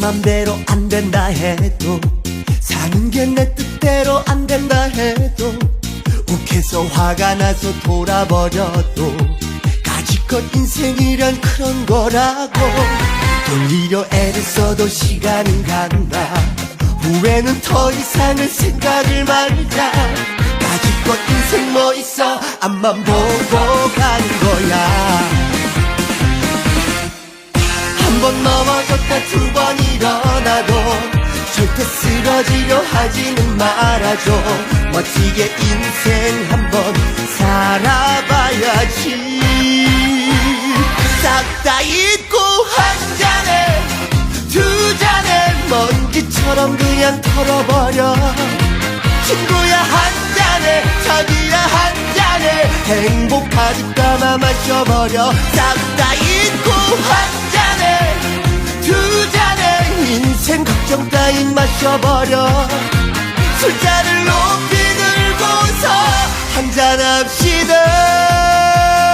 맘대로 안 된다 해도 사는 게 내 뜻대로 안 된다 해도 욱해서 화가 나서 돌아버려도 가지껏 인생이란 그런 거라고. 돌리려 애를 써도 시간은 간다. 후회는 더 이상은 생각을 말자 가지껏 인생 뭐 있어? 앞만 보고 가는 거야. 한 번 넘어졌다 두 번 일어나도 절대 쓰러지려 하지는 말아줘. 멋지게 인생 한번 살아봐야지. 싹 다 잊고 한 잔에 두 잔에 먼지처럼 그냥 털어버려. 친구야 한 잔에 자기야 한 잔에 행복하지 까마 마셔버려. 싹 다 잊고 감정 따윈 마셔버려. 술잔을 높이 들고서 한잔합시다.